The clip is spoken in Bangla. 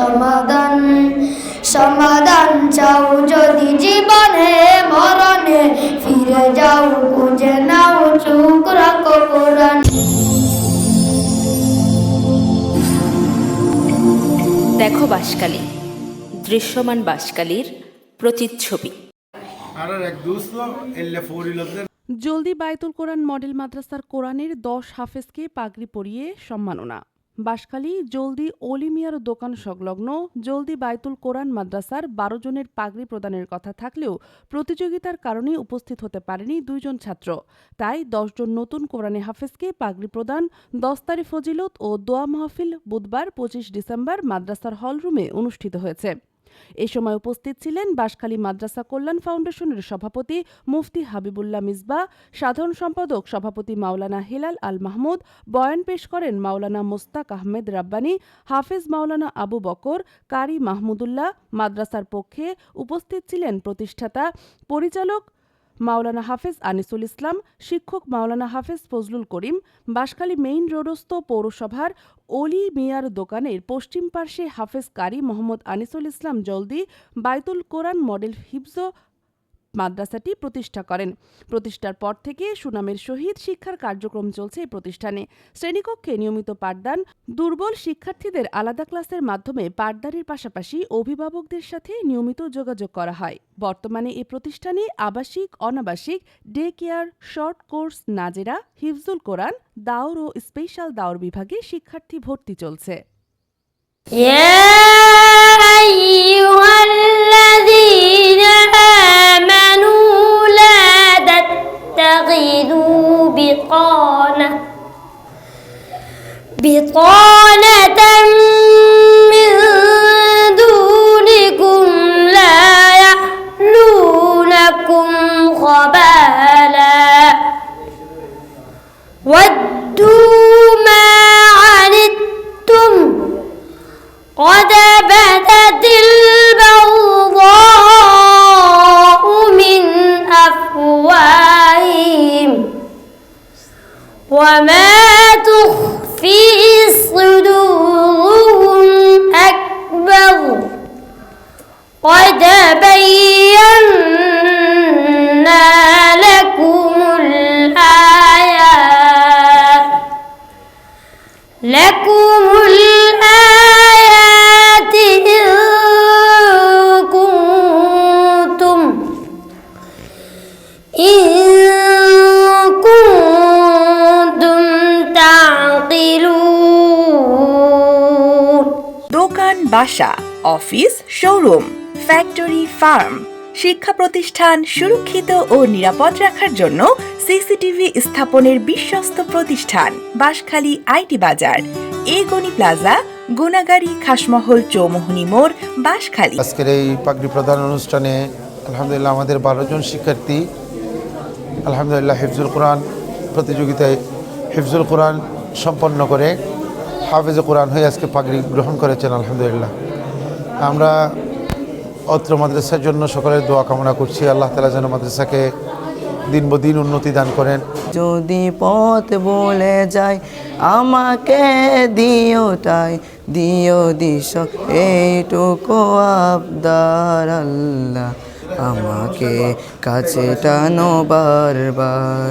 সমাধান সমাধান চাও যদি জীবনে মরণে ফিরে যাও খুঁজে নাও চুক রাখো দেখো বাসকালী দৃশ্যমান বাসকালীর প্রতিচ্ছবি। জলদি বাইতুল কোরআন মডেল মাদ্রাসার কোরআনের দশ হাফেজকে পাগড়ি পরিয়ে সম্মাননা। বাসখালী জলদি অলিমিয়ার দোকান সংলগ্ন জলদি বাইতুল কোরআন মাদ্রাসার বারো জনের পাগড়ি প্রদানের কথা থাকলেও প্রতিযোগিতার কারণে উপস্থিত হতে পারেনি দুইজন ছাত্র। তাই দশজন নতুন কোরআনে হাফেজকে পাগড়ি প্রদান দস্তারি ফজিলত ও দোয়া মাহফিল বুধবার পঁচিশ ডিসেম্বর মাদ্রাসার হলরুমে অনুষ্ঠিত হয়েছে। এ সময় উপস্থিত ছিলেন বাঁশখালী মাদ্রাসা কল্যাণ ফাউন্ডেশনের সভাপতি মুফতি হাবিবুল্লাহ মিসবা, সাধারণ সম্পাদক সভাপতি মাওলানা হেলাল আল মাহমুদ, বয়ান পেশ করেন মাওলানা মোস্তাক আহমেদ রাব্বানী, হাফেজ মাওলানা আবু বকর, কারি মাহমুদুল্লাহ, মাদ্রাসার পক্ষে উপস্থিত ছিলেন প্রতিষ্ঠাতা, পরিচালক মাওলানা হাফেজ আনিসুল ইসলাম, শিক্ষক মাওলানা হাফেজ ফজলুল করিম, বাঁশখালী মেইন রোডস্থ পৌরসভার অলি মিয়ার দোকানের পশ্চিম পার্শ্বে হাফেজ কারি মোহাম্মদ আনিসুল ইসলাম জলদি বাইতুল কোরআন মডেল হিফজ মাদ্রাসাটি প্রতিষ্ঠা করেন। প্রতিষ্ঠার পর থেকে সুনামের সহিত শিক্ষার কার্যক্রম চলছে এই প্রতিষ্ঠানে। শ্রেণীকক্ষে নিয়মিত পাঠদান, দুর্বল শিক্ষার্থীদের আলাদা ক্লাসের মাধ্যমে পাঠদানের পাশাপাশি অভিভাবকদের সাথে নিয়মিত যোগাযোগ করা হয়। বর্তমানে এ প্রতিষ্ঠানে আবাসিক, অনাবাসিক, ডে কেয়ার, শর্ট কোর্স, নাজেরা, হিফজুল কোরআন, দাওর ও স্পেশাল দাওর বিভাগে শিক্ষার্থী ভর্তি চলছে। يا بطانة من دونكم لا يألونكم خبالا. ودوا ما عنتم قد بدت البغضاء من أفواههم. وما বাসা অফিস শোরুম ফ্যাক্টরি ফার্ম শিক্ষা প্রতিষ্ঠান সুরক্ষিত ও নিরাপদ রাখার জন্য সিসিটিভি স্থাপনের বিশ্বস্ত প্রতিষ্ঠান, বাঁশখালী আইটি বাজার এ গনি প্লাজা গুনাগাড়ি খাসমহল চৌমোহনী মোড়, বাঁশখালী। আজকের এই পাগড়ি প্রদান অনুষ্ঠানে আলহামদুলিল্লাহ আমাদের বারো জন শিক্ষার্থী, আলহামদুলিল্লাহ হিফজুল কোরআন প্রতিযোগিতায় হিফজুল কোরআন সম্পন্ন করে হাফিজ কোরআন হয়ে আজকে পাগড়ি গ্রহণ করেছেন, আলহামদুলিল্লাহ। আমরা অত্র মাদ্রাসার জন্য সকলের দোয়া কামনা করছি। আল্লাহ তালা যেন মাদ্রাসাকে দিন দিন উন্নতি দান করেন। যদি পথ বলে যায়, আমাকে দিও তাই, দিও দিশ, এইটুকু আবদার আল্লাহ। আমাকে কাছে টানো বারবার।